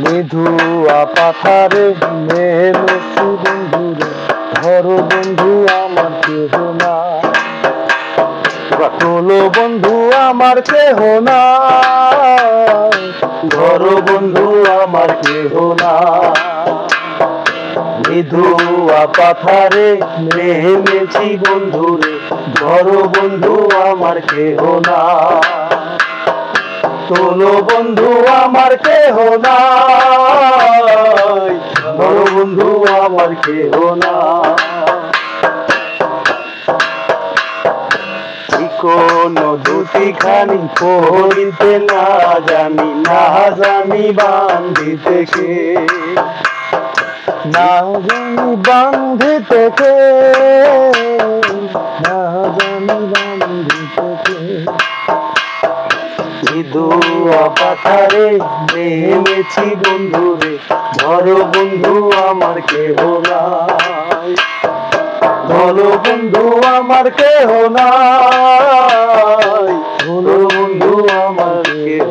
মৃদুয়া পাথারে নেমেছি বন্ধুরে ধর বন্ধু আমার কেহ না তোলো বন্ধু আমার কেহ না ধর বন্ধু আমার কেহ না মৃদুয়া পাথারে নেমেছি বন্ধুরে, ধর বন্ধু আমার কেহ না তোলো বন্ধু, আমার কেহ নাই। বড় বন্ধু, আমার কেহ না কোন দুটি খানি পড়িতে না জানি না জানি বান্ধিতে কে। না জানি বান্ধিতে কে, না জানি মৃদুয়া পাথারে নেমেছি বন্ধুরে ধর বন্ধু, আমার কেহ নাই। ধর বন্ধু, আমার কেহ ধর বন্ধু, আমার কেহ